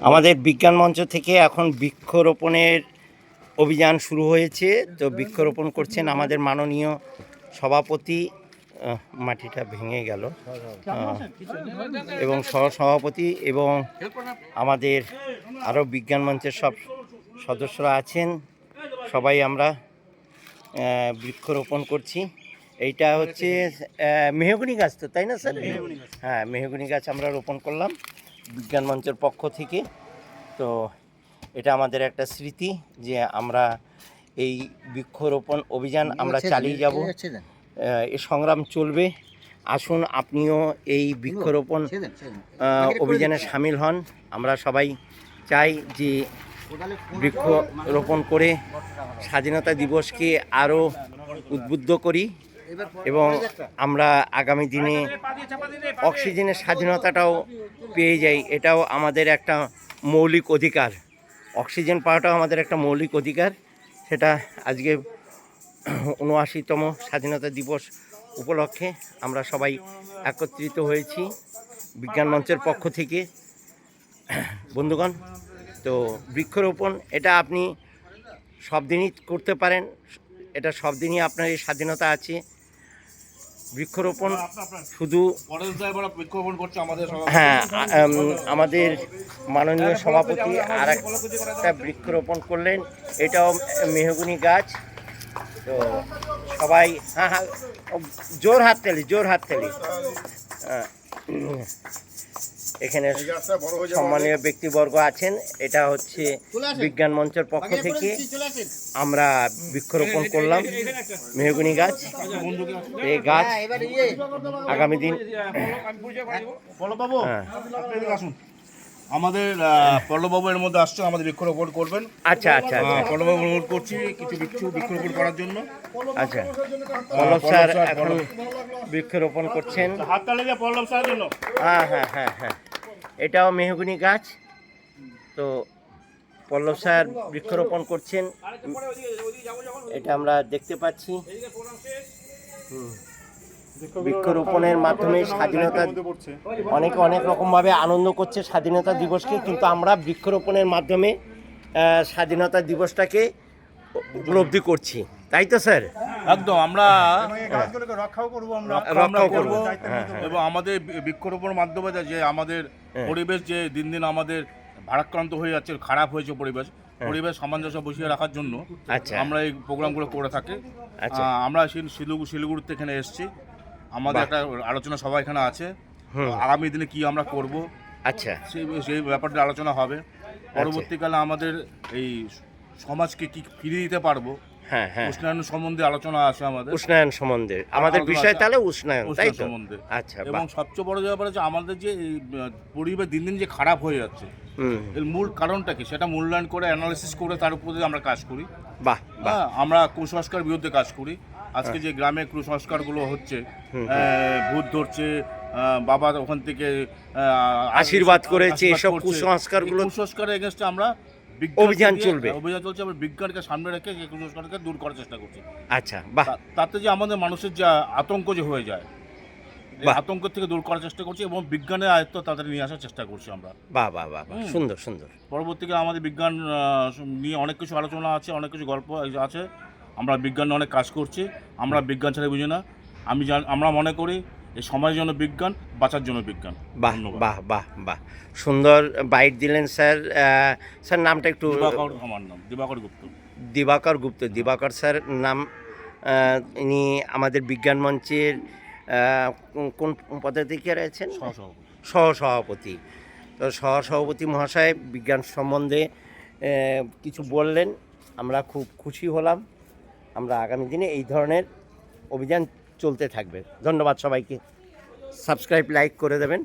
আমাদের বিজ্ঞান মঞ্চ থেকে এখন বৃক্ষরোপণের অভিযান শুরু হয়েছে। তো বৃক্ষরোপণ করছেন আমাদের মাননীয় সভাপতি মাটিটা ভেঙে গেল। এবং সহসভাপতি এবং আমাদের আরও বিজ্ঞান মঞ্চের সব সদস্যরা আছেন। সবাই আমরা বৃক্ষরোপণ করছি। এইটা হচ্ছে মেহগনি গাছ তো তাই না স্যার? হ্যাঁ মেহগনি গাছ আমরা রোপণ করলাম। বিজ্ঞান মঞ্চের পক্ষ থেকে। তো এটা আমাদের একটা স্মৃতি যে আমরা এই বৃক্ষরোপণ অভিযান আমরা চালিয়ে যাব। এই সংগ্রাম চলবে। আসুন আপনিও এই বৃক্ষরোপণ অভিযানে সামিল হন। আমরা সবাই চাই যে বৃক্ষরোপণ করে স্বাধীনতা দিবসকে আরও উদ্বুদ্ধ করি। এবং আমরা আগামী দিনে অক্সিজেনের স্বাধীনতাটাও পেয়ে যাই, এটাও আমাদের একটা মৌলিক অধিকার। অক্সিজেন পাওয়াটাও আমাদের একটা মৌলিক অধিকার। সেটা আজকে উনআশিতম স্বাধীনতা দিবস উপলক্ষে আমরা সবাই একত্রিত হয়েছি বিজ্ঞান মঞ্চের পক্ষ থেকে। বন্ধুগণ, তো বৃক্ষরোপণ, এটা আপনি সব দিনই করতে পারেন, এটা সব দিনই আপনার এই স্বাধীনতা আছে। বৃক্ষরোপণ শুধু হ্যাঁ আমাদের মাননীয় সভাপতি আর একটা বৃক্ষরোপণ করলেন। এটাও মেহগুনি গাছ। তো সবাই হ্যাঁ হ্যাঁ জোর হাততালি জোর হাততালি হ্যাঁ, এখানে সম্মানীয় ব্যক্তিবর্গ আছেন। এটা হচ্ছে বিজ্ঞান মঞ্চের পক্ষ থেকে আমরা বৃক্ষরোপণ করলাম। মেহগুনি গাছ। এই গাছ আগামী দিন হ্যাঁ। আমাদের পল্লববাবু এর মধ্যে আসছে আমাদের বৃক্ষরোপণ করবেন। আচ্ছা আচ্ছা আচ্ছা। পল্লববাবু অনুরোধ করছি কিছু বৃক্ষ বৃক্ষরোপণ করার জন্য। আচ্ছা। পল্লব স্যার স্যার, এখন বৃক্ষরোপণ করছেন। হাত তালে দিয়ে পল্লব স্যারের জন্য। হ্যাঁ হ্যাঁ হ্যাঁ হ্যাঁ। এটাও মেহগুনি গাছ। তো পল্লব স্যার বৃক্ষরোপণ করছেন। এটা আমরা দেখতে পাচ্ছি। হুম। বৃক্ষরোপণের মাধ্যমে স্বাধীনতা অনেকে অনেক রকমভাবে আনন্দ করছে স্বাধীনতা দিবসকে কিন্তু আমরা বৃক্ষরোপণের মাধ্যমে স্বাধীনতা দিবসটাকে উপলব্ধি করছি তাই তো স্যার একদম আমরা রক্ষাও করব আমরা করব। হ্যাঁ, হ্যাঁ। এবং আমাদের বি- বৃক্ষরোপণের মাধ্যমে যে আমাদের হ্যাঁ। পরিবেশ যে দিন দিন আমাদের ভারাক্রান্ত হয়ে যাচ্ছে খারাপ হয়েছে পরিবেশ পরিবেশ সামঞ্জস্য বসিয়ে রাখার জন্য আচ্ছা আমরা এই প্রোগ্রামগুলো করে থাকি আচ্ছা। আমরা শিল- শিলিগুড়ি শিলিগুড়িতে এখানে এসেছি আমাদের একটা আলোচনা সভা এখানে আছে। আগামী দিনে কি আমরা করব? আচ্ছা। সেই সেই ব্যাপারটা আলোচনা হবে। পরবর্তীকালে আমাদের এই সমাজকে কি ফিরিয়ে দিতে পারব? হ্যাঁ হ্যাঁ। উষ্ণায়ন সম্বন্ধে আলোচনা আছে আমাদের। উষ্ণায়ন সম্বন্ধে। আমাদের বিষয় তাহলে উষ্ণায়ন তাই তো? সম্বন্ধে। আচ্ছা এবং সবচেয়ে বড় ব্যাপার হচ্ছে আমাদের যে পরিবেশ দিন দিন যে খারাপ হয়ে যাচ্ছে এর মূল কারণটা কি? সেটা মূল্যায়ন করে অ্যানালিসিস করে তার উপর আমরা কাজ করি। বাহ বাহ। হ্যাঁ, আমরা কুসংস্কার বিরুদ্ধে কাজ করি। আজকে যে গ্রামে কুসংস্কারগুলো হচ্ছে ভূত ধরছে বাবা ওখান থেকে আশীর্বাদ করেছে, এসব কুসংস্কারগুলো- কুসংস্কারের এগেনস্টে আমরা অভিযান চলবে। অভিযান চলছে আমরা বিজ্ঞানকে সামনে রেখে কুসংস্কারকে দূর করার চেষ্টা করছি। আচ্ছা বাহ। তাতে যে আমাদের মানুষের যে আতঙ্ক যে হয়ে যায় আতঙ্ক থেকে দূর করার চেষ্টা করছি এবং বিজ্ঞানের আয়ত্ত তাদের নিয়ে আসার চেষ্টা করছি আমরা। বাহ বাহ বাহ বাহ। সুন্দর সুন্দর। পরবর্তীকালে আমাদের বিজ্ঞান নিয়ে অনেক কিছু আলোচনা আছে অনেক কিছু গল্প আছে। আমরা বিজ্ঞান অনেক কাজ করছি আমরা বিজ্ঞান ছাড়া বুঝি না। আমি আমরা মনে করি এই সমাজের জন্য বিজ্ঞান বাঁচার জন্য বিজ্ঞান। বাহ। বাহ বাহ বাহ। সুন্দর বাইট দিলেন স্যার স্যার নামটা একটু দিবাকর আমার নাম দিবাকর গুপ্ত। দিবাকর গুপ্ত দিবাকর স্যার নাম ইনি আমাদের বিজ্ঞান মঞ্চের কোন- পদে থেকে রয়েছেন? সহসভাপতি। সহসভাপতি। তো সহসভাপতি মহাশয় বিজ্ঞান সম্বন্ধে কিছু বললেন আমরা খুব খুশি হলাম। আমরা আগামী দিনে এই ধরনের অভিযান চলতে থাকবে। ধন্যবাদ সবাইকে। সাবস্ক্রাইব লাইক করে দেবেন।